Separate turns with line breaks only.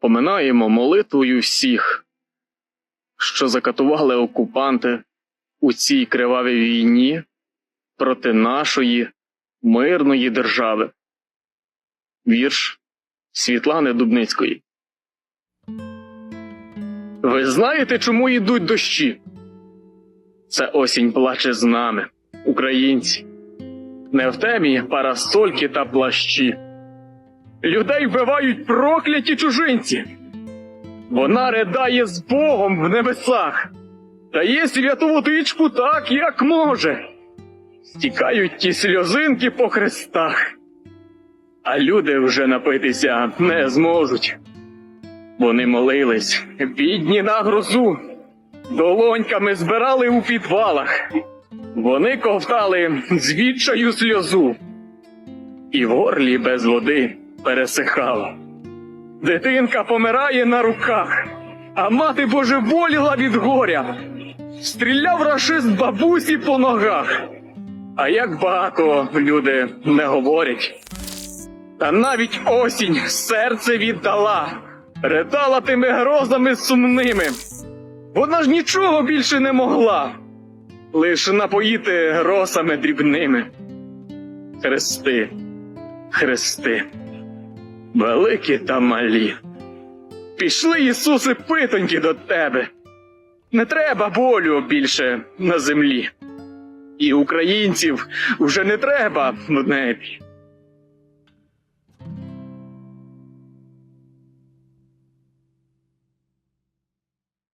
поминаємо молитвою всіх, що закатували окупанти у цій кривавій війні проти нашої мирної держави. Вірш Світлани Дубницької. Ви знаєте, чому йдуть дощі? Це осінь плаче з нами, українці. Не в темі парасольки та плащі. Людей вбивають прокляті чужинці. Вона ридає з Богом в небесах, дає святу водичку так, як може. Стікають ті сльозинки по хрестах, а люди вже напитися не зможуть. Вони молились, бідні на грозу, долоньками збирали у підвалах. Вони ковтали з відчаю сльозу, і в горлі без води пересихало. Дитинка помирає на руках, а мати божеволіла від горя. Стріляв рашист бабусі по ногах. А як багато люди не говорять. Та навіть осінь серце віддала, ридала тими грозами сумними. Вона ж нічого більше не могла, лиш напоїти росами дрібними. Хрести, хрести, великі та малі. Пішли, Ісуси, питоньки до тебе. Не треба болю більше на землі. І українців вже не треба в небі.